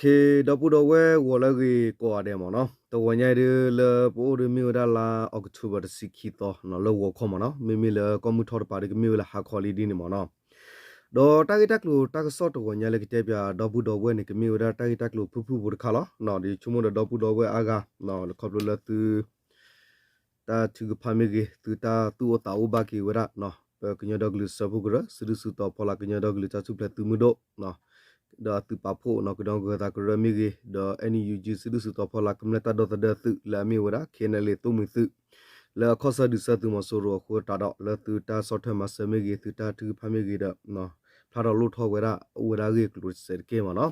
ခေဒပူဒဝဲဝလဂီကိုအဒဲမောနော်တဝညိုင်ဒလပူဒမီဝဒလာအောက်တိုဘာစီခီတော့နော်လောဝခမနော်မီမီလကွန်မူထော်ပါဒကမီဝလဟာခေါ်လီဒီနီမောနော်ဒေါ်တာဂီတက်လိုတက်ဆော့တဝညိုင်လကတဲ့ပြဒပူဒဝဲနေကမီဝဒတာဂီတက်လိုဖူဖူဘူခါလားနော်ဒီချုံမဒဒပူဒဝဲအာဂါနော်လခေါပလလတူတာသူကဖာမီဂီတူတာသူအတာဥဘကီဝရနော်ကညဒဂလူစဘူဂရစရစူတောဖလာကညဒဂလူချာစုပလက်တူမီဒိုနော် ดอเวอากาเนาะขอบลตือตาทุกพามิเกตือตาตูอตาอุบากิเวระเนาะเปกญดอกลุสบุกระสุดุสุตอพลากญดอกลุตาสุเปลตุมุโดเนาะ da tu pa pho no kudong ga ta kra mi ge da any u ji su su to pho la kam ta do ta da tu la mi wa da khe na le tu mi tu la kho sa du sa tu ma so ro kho ta da la tu ta so tha ma sa mi ge tu ta tu pha mi ge da no ဖလာတော့လို့ထောဝဲတာဝဲတာကြီးကလို့စက်ကဲမနော်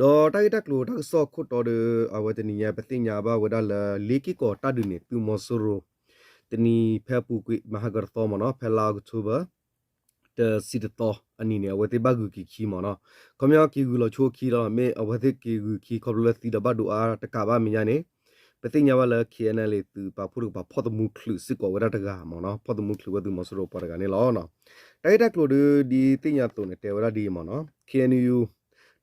ဒေါ်တိုက်တက်လို့တက်ဆော့ခုတော်တဲ့အဝဲတနီယာပတိညာဘဝဲတာလေကီကောတဒုနေသူမဆူရိုတနီဖဲပူကွိမဟာဂရသောမနော်ဖဲလာကချူဘာ တစီတတော်အနီနေဝတိဘဂူကီခီမနော်ခမယကီဂူလချိုခီတော့မေအဝတိကီဂူခီခေါလစီတဘဒူအာတကဘာမညာနေပတိညာဝလခီအနလေသူပဖုရပဖောတမှုခလုစစ်ကောဝရတကမနော်ဖောတမှုခလုဝသူမဆရောပရကနေလောနော်တိုက်တက်လို့ဒီတိညာတုန်တဲဝရဒီမနော် KNU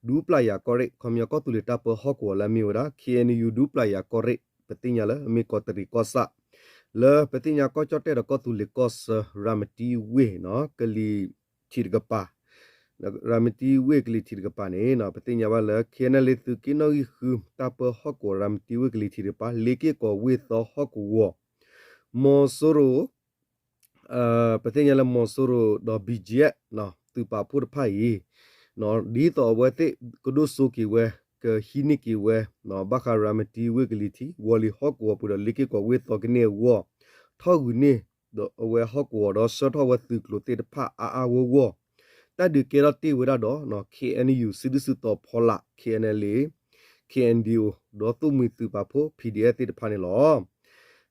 ဒူပလာယာကောရက်ခမယကောတူလတာပဟောကောလာမီဝရာ KNU ဒူပလာယာကောရက်ပတိညာလအမေကောတရီကောဆာ လေပတိညာကောချတ်တဲ့ကောတူလကောဆရာမတီဝေနော်ကလီချီရကပါရာမတီဝေကလီချီရကပါနေနော်ပတိညာပါလေခေနလေသူကိနောဤခူတပဟောကောရာမတီဝေကလီချီရပါလေကေကောဝေသောဟောကောဝမောဆိုရိုအာပတိညာလမောဆိုရိုဒေါ်ဘီဂျက်နော်သူပါဖုတ်ဖိုင်နော်ဒီတော့ဝဲတဲ့ကဒုဆုကီဝဲ ကဟီနီကီဝဲနော်ဘခရာမတီဝေကလီတီဝလီဟောကောပူရလေကေကောဝေသောကနေဝထောက်ဂူနေဒအဝဲဟောကောတော့ဆော့ထောဝဲသူကလိုတေတဖအာအာဝဝတတ်ဒီကေရတီဝရတော့နော် KNU စစ်ဒစုတော့ဖောလာ KNLA KNDO တော့သူမီသူပါဖို့ PDF တေတဖာနေလော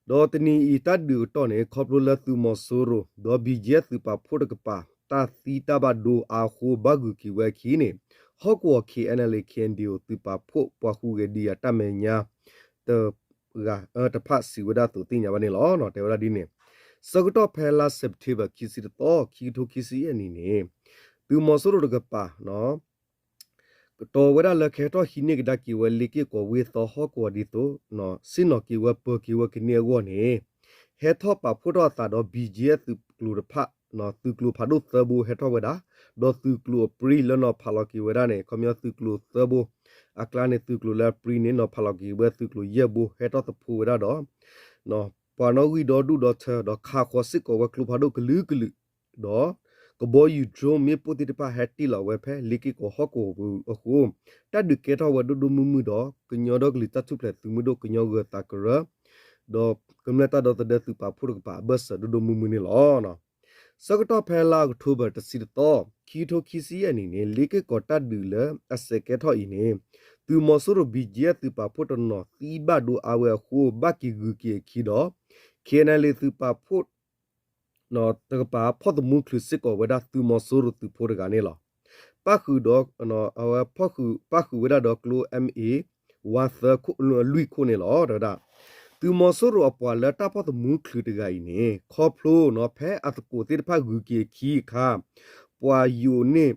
ဒေါ်တနီဤတတ်ဒီတော့နေခေါပလိုလာသူမဆိုရိုဒေါ်ဘီဂျက်သူပါဖို့တကပါတာသီတဘဒိုအာခိုဘဂူကီဝဲခီနေ ဟော့ကော KNLA KNDO သူပါဖို့ပွားခုကဒီယတမညာတကတဖတ်စီဝဒတူတင်ညာဘနေလောနော်တေဝရဒီနေစကတော့ဖဲလာစက်တီဘာခီစီတော့ခီထိုခီစီအနီနေသူမဆိုရတကပါနော်တော်ဝရလခဲတော့ဟိနေကဒကီဝလီကီကိုဝေသောဟောကောဒီတိုနော်စင်နော်ကီဝပကီဝကနေဝနေဟဲထောပါဖို့တော့တာတော့ BGF သူကလူရဖ နော်သူကလူဖာဒုသဘူဟဲထောဝဒါဒေါ်သူကလူပရီလနော်ဖာလကီဝရနေခမယသူကလူသဘူအကလာနေသူကလူလာပရီနေနော်ဖာလကီဝဲသူကလူယေဘူဟဲထောတဖူဝရတော့နော်ပဝနောဂီဒေါ်ဒူဒေါ်ချာဒေါ်ခါခေါ်စစ်ကိုဝကလူဖာဒုကလူကလူဒေါ်ကဘောယူဒရိုမေပိုတိတပါဟက်တီလာဝဲဖဲလီကီကိုဟော့ကိုဘူးအခုတတ်ဒုကေတော့ဝဒဒုမူမူတော့ကညောတော့ကလီတတ်စုပလက်သူမူတော့ကညောကတာကရတော့ကမ္လတာတော့တဲ့သူပါဖုရကပါဘတ်ဒုဒုမူမူနေလောနော် စကတော့ဖဲလာကထိုဘတ်စီတော့ခီထိုခီစီအနေနဲ့လီကီကိုတတ်ဒူလအစကေတော့ဤနေသူမဆရဘီဂျက်သူပါဖုတနော်တီဘဒူအဝဲခိုဘကီဂူကီခီတော့ခေနလေသူပါဖုနော်တကပါဖော့တမှုခလုစစ်ကိုဝဒသူမဆရသူဖိုရကနေလားပခုတော့နော်အဝဖခုပခုဝဒတော့ကလို MA ဝါသခုလွိခုနေလားဒါ သူမဆရအပွာလတာဖော့တမှုခလုတကအိနေခေါဖလိုနော်ဖဲအတကိုတိဖဂူကီခီခါပွာယူနေ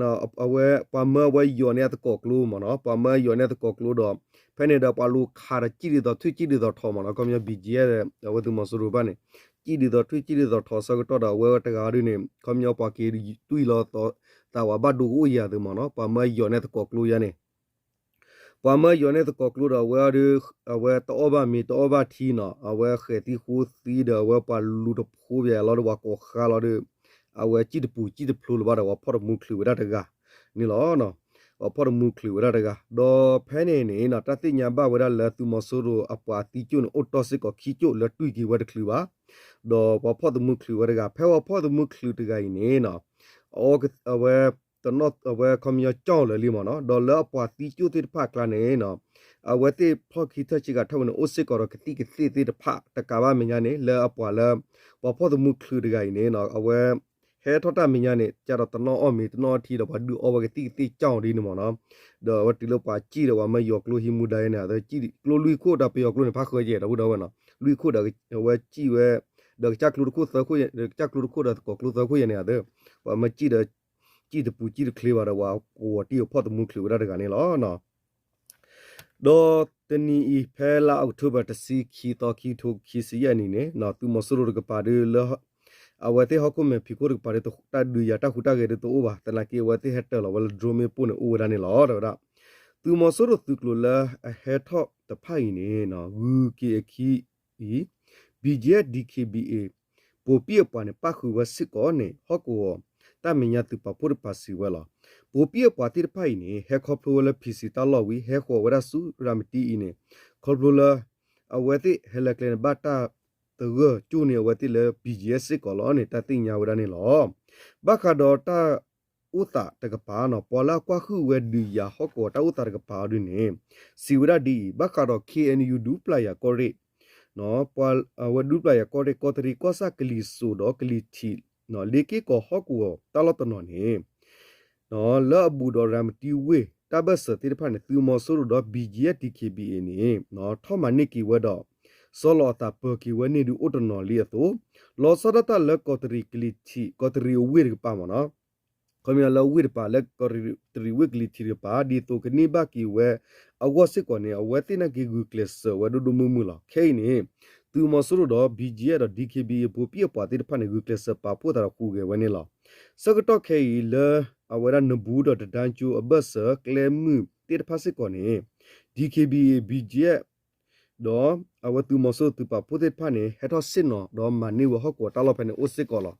နော်အဝဲပမဝဲယောနေတကောကလူမနော်ပမယောနေတကောကလူတော့ဖဲနေတော့ပလူခါရကြည့်တော့သူကြည့်တော့ထော်မနော်ကောမြဘီဂျီရဲ့ဝသူမဆရူပါနေကြည့်တော့သူကြည့်တော့ထော်စကတော့တော့ဝဲတကားရင်းနေကောမြပါကေတွီလို့တော့တာဝဘဒူဦးရတယ်မနော်ပမယောနေတကောကလူရနေ ပမယောနေတကောကလူတော့ဝဲရဝဲတော့ဘာမီတော့ဘာထီနော်အဝဲခေတီခူသီတော့ဝဲပါလူတော့ဖိုးပြလောတော့ကောခါလောတော့အဝဲကြည့်တပူကြည့်တဖလူလဘာတော့ဖော်မှုခလူရတကနီလောနော်ဖော်မှုခလူရတကတော့ဖဲနေနေနော်တတိညာဘဝရလသူမဆိုးရအပွားတီကျွန်းအိုတိုစစ်ကိုခီကျွလတူကြီးဝတ်ခလူပါတော့ဖော်မှုခလူရတကဖဲဖော်မှုခလူတကနေနော်အော်အဝဲ တနော့အဝဲကွန်မြကြောင်းလေလီမနော်ဒေါ်လာပွားတီကျွတိဖကလာနေနော်အဝဲတိဖော်ခီတချီကထောင်းနေအိုစစ်ကောကတိကတိတိတဖတကဘာမညာနေလဲအပွားလဲပေါ်ဖော်မှုခလူတကနေနော်အဝဲဟဲထော်တာမညာနေကြတော့တနောအော်မီတနောထီတော့ဘာဒူအော်ဝကတိတိကြောင်းဒီနမနော်တော့ဝတီလို့ပါကြည့်တော့မယောကလိုဟီမူဒိုင်းနေတာကြည့်ကလိုလူခိုတာပြောကလိုနေဖာခွဲကြတော့ဘူးတော့နော်လူခိုတာဝဲကြည့်ဝဲတော့ချက်ကလူခိုသခွဲချက်ကလူခိုတာကောကလူသခွဲနေရတယ်ဘာမကြည့် တော့ကြည့်တပူကြည့်တကလေးပါတော့ကိုတီဖော့တမှုကလေးရတဲ့ကနေလောနော်ဒေါ်တနီဤဖဲလာအောက်တိုဘာတစီခီတော်ခီထိုခီစီယနီနေနော်သူမဆူရကပါဒလအဝတေဟကုမေဖီကိုရပါရတတာဒူယာတာခုတာကေတအိုဘာတနာကေဝတေဟက်တလဝလဒရိုမေပုန်အိုဒါနေလောတော့သူမဆူရသူကလလာဟက်ထော့တဖိုင်နေနော်ဝူကေခီဤ BJ DKBA ပိုပြပွားနေပခုဝစစ်ကောနေဟောကော တမညာသူပပုရပါစီဝလာပိုပြပွားတိဖိုင်နေဟက်ခေါပလိုလပီစီတလော်ဝီဟက်ခေါဝရဆူရမတီအင်းနေခေါပလိုလအဝတိဟလကလန်ဘတာတဂကျူနေဝတိလ BGS စစ်ကောလောနေတတိညာဝရနေလောဘခါဒေါ်တာဥတာတကပါနော်ပေါ်လာကွာခုဝဲဒီယာဟောကောတာဥတာတကပါဒင်းနေစီဝရဒီဘခါဒေါ် KNU ဒူပလာယာကိုရီနော်ပွာဝဒူပလာယာကိုရီကိုတရီကောဆာကလီဆူတော့ကလီတီ နော်လေကေကိုဟောကောတာလတ်နော်နေနော်လောဘူဒရမ်တီဝေတဘဆတိဖာနေသူမောဆူတော့ BGA TKBA နေနော်ထောမနိကီဝတော့စောလောတာပကီဝနေဒူအော်တနော်လီတိုလောဆဒတာလကောတရီကလီတီကောတရီဝေရပါမနော်ခမရလဝိရပါလက်ကောရီတရီဝိကလီတီရပါဒီတိုကနိဘကီဝဲအဝစစ်ကောနေအဝဲတိနဂီဂူကလစ်ဝဲဒူဒူမူမူလာခဲနေ သူမဆူတော့ BGA တော့ DKB ပိုပြပွားတိဖာနေဂူကလစ်ပါပိုတာခုကေဝဲနေလားစကတော့ခဲလအဝရနဘူးတော့တန်ချူအဘဆကလမှုတိဖာစစ်ကောနေ DKB BGA တော့အဝတူမဆူတူပါပိုတိဖာနေဟက်တော့စစ်နော်တော့မနီဝဟကောတာလောဖနေအိုစစ်ကောလား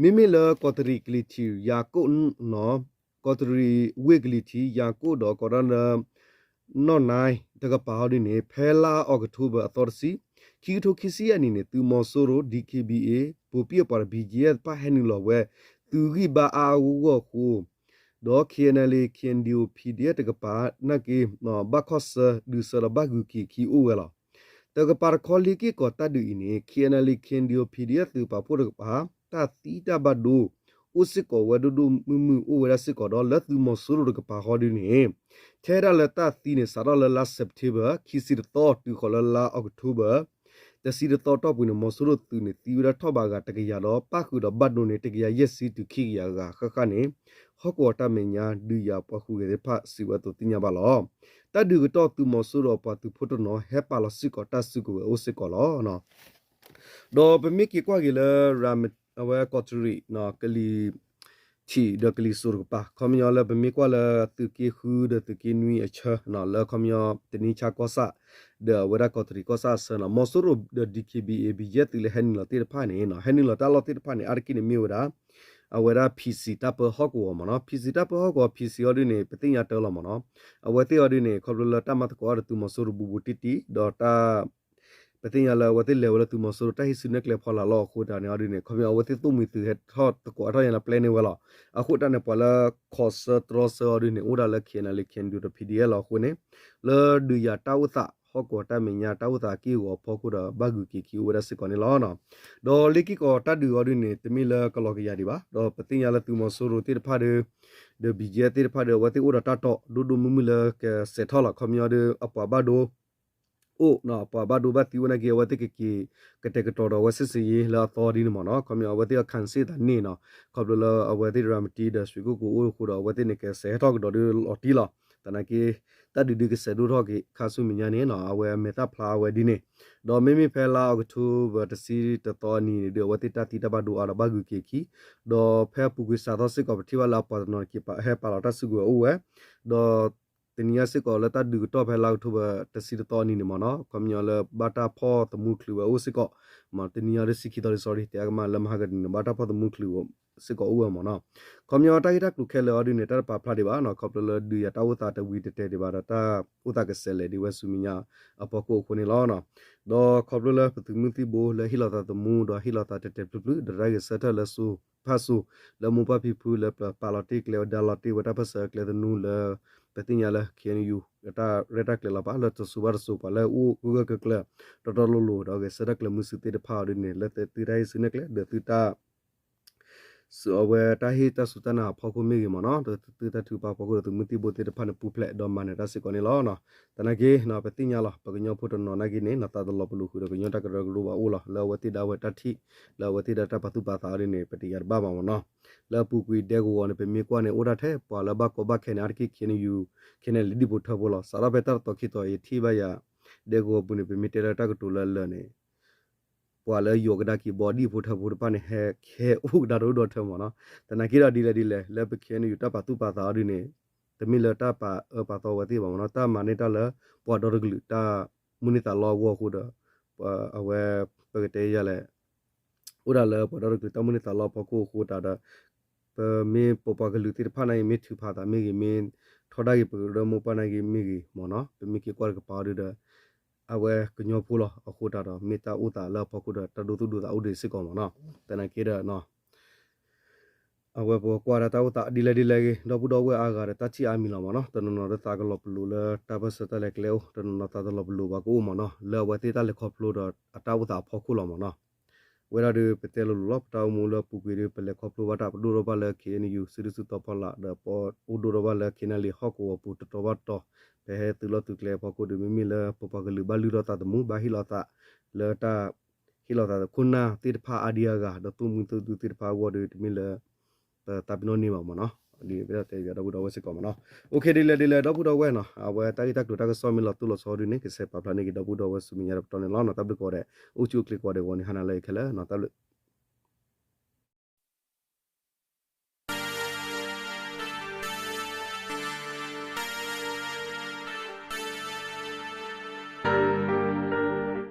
မိမိလကောတရီကလီတီယာကိုနော်ကောတရီဝေကလီတီယာကိုတော့ကောရနနော်နိုင်တကပါဟောဒီနေဖဲလာအောက်တိုဘာအတော်စီ ခီထိုခီစီယနီနေသူမော်ဆိုရို DKBA ပိုပြပါ BGS ပါဟဲနီလောဝဲသူဂိဘာအာဝကိုခုဒေါ် KNL KNDO PDF တကပါနကေနော်ဘခော့ဆဒူဆလဘဂူကီခီအိုဝဲလာတကပါခေါ်လီကီကောတဒူအင်း KNL KNDO PDF သူပါပို့တကပါတာတီတာဘဒို ဥစစ်ကောဝဒဒုမမဥဝရစစ်ကောတော့လက်သူမဆူရကပါဟောဒီနေထဲရလက်တာတီနေစာရလလာစက်တီဘာခီစီတော့တူခလလာအောက်တိုဘာတစီတော့တော့ပွနေမဆူရသူနေတီရထောဘာကတကရတော့ပခုတော့ဘတ်ဒိုနေတကရရက်စီတူခိရကခခနေဟောကောတမညာဒူရပခုကေဖစီဝတ်တူတင်ညာပါလောတဒူကတော့သူမဆူရပတူဖို့တော့ဟဲပါလစစ်ကောတဆုကိုအိုစစ်ကောလောနော်တော့ပမိကေကွာကေလရာမ အဝဲကော့ထရီနော်ကလီချီဒကလီဆူရပါခမယောလဘမီကွာလတူကီခူဒတူကီနွီအချနော်လခမယောတနီချာကောစာဒဝရကော့ထရီကောစာဆနမောဆူရဒဒီကီဘီအေဘီယက်လေဟန်လတေဖာနေနော်ဟန်လတာလတေဖာနေအာကိနေမီဝရာအဝရ PC တပ်ပဟော့ကိုမနော် PC တပ်ပဟော့ကို PC အော်ဒီနေပတင်ရတော်လမနော်အဝဲတေအော်ဒီနေခေါ်လတမတ်ကောရတူမဆူရဘူဘူတီတီဒေါ်တာ ပတင်ရလာဝတိလေဝလတူမဆိုတဟိစနက်လေဖောလာလောခုတာနေအရင်းနေခမယဝတိတုမီတူဟက်ထော့တကောအရရလာပလန်နေဝလာအခုတနေပလာခောစထရဆအရင်းနေဥဒါလခေနလေခင်ဒူတ PDL ခုနေလေဒူယာတာဝသဟောကောတမညာတာဝသကီကိုဖောခုတာဘဂူကီကီဝရစကောနေလောနော်ဒေါ်လီကီကိုတဒူအရင်းနေတမီလကလောကရဒီပါဒေါ်ပတင်ရလာတူမဆိုရတိဖာဒေဒဘီဂျေတိဖာဒေဝတိဥဒါတာတော့ဒူဒူမူမူလကစေထောလာခမယဒေအပဘာဒို အိုနော်ပဘဒုဘတိဝနကေဝတိကကေကတေကတော်တော်ဝဆစီလာတော်ဒီနမနော်ခမယဝတိခန်စီတနေနော်ခဘလအဝတိရမတီဒဆွေကိုကိုအိုခုတော်ဝတိနေကေဆေတော့တော်ဒီလော်တီလာတနကေတဒူဒီကဆေဒူတော့ကေခါဆုမညာနေနော်အဝဲမေတာဖလာဝဲဒီနေဒေါ်မီမီဖဲလာအကတူဘတစီတတော်နီဒီဝတိတတိတဘဒူအာဘဂူကေခီဒေါ်ဖဲပူကွေစာတော့စစ်ကောပတိဝလာပနော်ကေပါဟဲပါလာတဆုကိုအိုဝဲဒေါ် တနီယစစ်ကောလတဒူတော့ဖဲလောက်ထုဘတစီတော်နီနေမနော်ကမြလဘတာဖောတမှုခလူဝစစ်ကောမတနီယရစီခီတော် sorry တရားမလမဟာကဒင်ဘတာဖောတမှုခလူ စစ်ကောဥဝမနော်ကမြတိုက်တက်လူခဲလော်ဒီနေတာပါဖလာဒီပါနော်ကောပလဒူရတာဝတာတဝီတတဲဒီပါတာဥတာကဆဲလေဒီဝဆူမီညာအပကိုခုနေလောနော်ဒေါ်ကောပလပတူမူတီဘိုလေဟီလာတာတမူဒေါ်ဟီလာတာတတဲပလူဒရိုင်ဆတ်တလဆူဖာဆူလမူပပီဖူလပါလာတိကလေဒါလာတိဝတာပစကလေဒနူလပတိညာလခင်ယူတာရတာကလပါလတဆူဘာဆူပါလေဦးကူကကလတော်တော်လိုလိုတော့ကစရကလမှုစတိတဖာရင်းလေတတိရိုင်းစနကလေဒတိတာ so we ta hi ta su ta na pho ko mi gi mo no to tu ta tu pa pho ko tu mu ti bo te ta pha na pu phle do ma ne ta si ko ni lo no ta na ge no pe ti nya lo pa nyo pho to no na gi ne na ta do lo pu lu khu ro nyo ta ka ro lu ba u lo lo we ti da we ta thi lo we ti da ta pa tu pa ta ri ne pe ti yar ba ba mo no lo pu kui de go ne pe mi kwa ne o da the pa la ba ko ba khe ne ar ki khe ne yu khe ne li di bo tho bo lo sa ra be ta to khi to ye thi ba ya de go bu ne pe mi te ra ta ka tu la la ne ပွာလဲ ယောဂဒကီဘော်ဒီဖို့ထဖို့ပနေဟဲခဲဥဒါရိုဒတ်ထမနော်တနကီရဒီလေဒီလေလက်ပခဲနေယူတပါသူပါသာဒီနေတမီလတာပါအပါတော်ဝတိပါမနော်တာမနေတာလပွာဒေါ်ဂလူတာမူနီတာလောဝခုဒအဝဲပကတေရလေဥဒါလေပွာဒေါ်ဂလူတာမူနီတာလောပခုခုတာဒါပမေပပဂလူတိဖာနိုင်မေထူဖာတာမေဂီမင်းထော်ဒါဂီပရမပနိုင်ဂီမေဂီမနော်ပမေကီကွာကပါရဒါ အဝဲကညောဖူလောအခုတာတော့မေတာဥတာလောပခုဒတဒုတုဒုတာဥဒေစစ်ကောမနော်တနကေရနော်အဝဲဘောကွာတာဥတာဒီလေဒီလေတော့ဘူးတော့ဝဲအားကရတချီအမီလောမနော်တနနော်တာကလောပလူလာတဘစတလက်ကလေတနနော်တာလောပလူဘာကိုမနော်လောဝဲတေတာလက်ခေါပလူတော့အတာဥတာဖောခုလောမနော်ဝဲရတဲ့ပတဲလောလောပတောင်းမူလောပူကွေရပလက်ခေါပလူဝတာပဒူရောပါလက်ခေနီယူစီရစုတော့ဖလာဒပေါ်ဥဒူရောပါလက်ခေနလီဟောကိုပူတတော်ဘတ်တော့ pe tu lo tu kle pa ko du mi mi le po pa ga lu ba lu ro ta mu ba hi lo ta le ta hi lo ta kun na ti pha adia ga do tu mu tu tu ti pha wo du mi le ta ta bi no ni ma mo no ဒီပြတဲ့ရတော့ဘူးတော့ဝစစ်ကောမနော်โอเคဒီလေဒီလေတော့ဘူးတော့ဝဲနော်အဝဲတာဂီတက်တူတာကစောမီလတူလို့စောဒီနေကစပပလာနေကတော့ဘူးတော့ဝဆူမီရတော့တော်နေလောနော်တပ်ကောတဲ့အိုချူကလစ်ကောတဲ့ဝနီဟနာလေခလဲနော်တပ်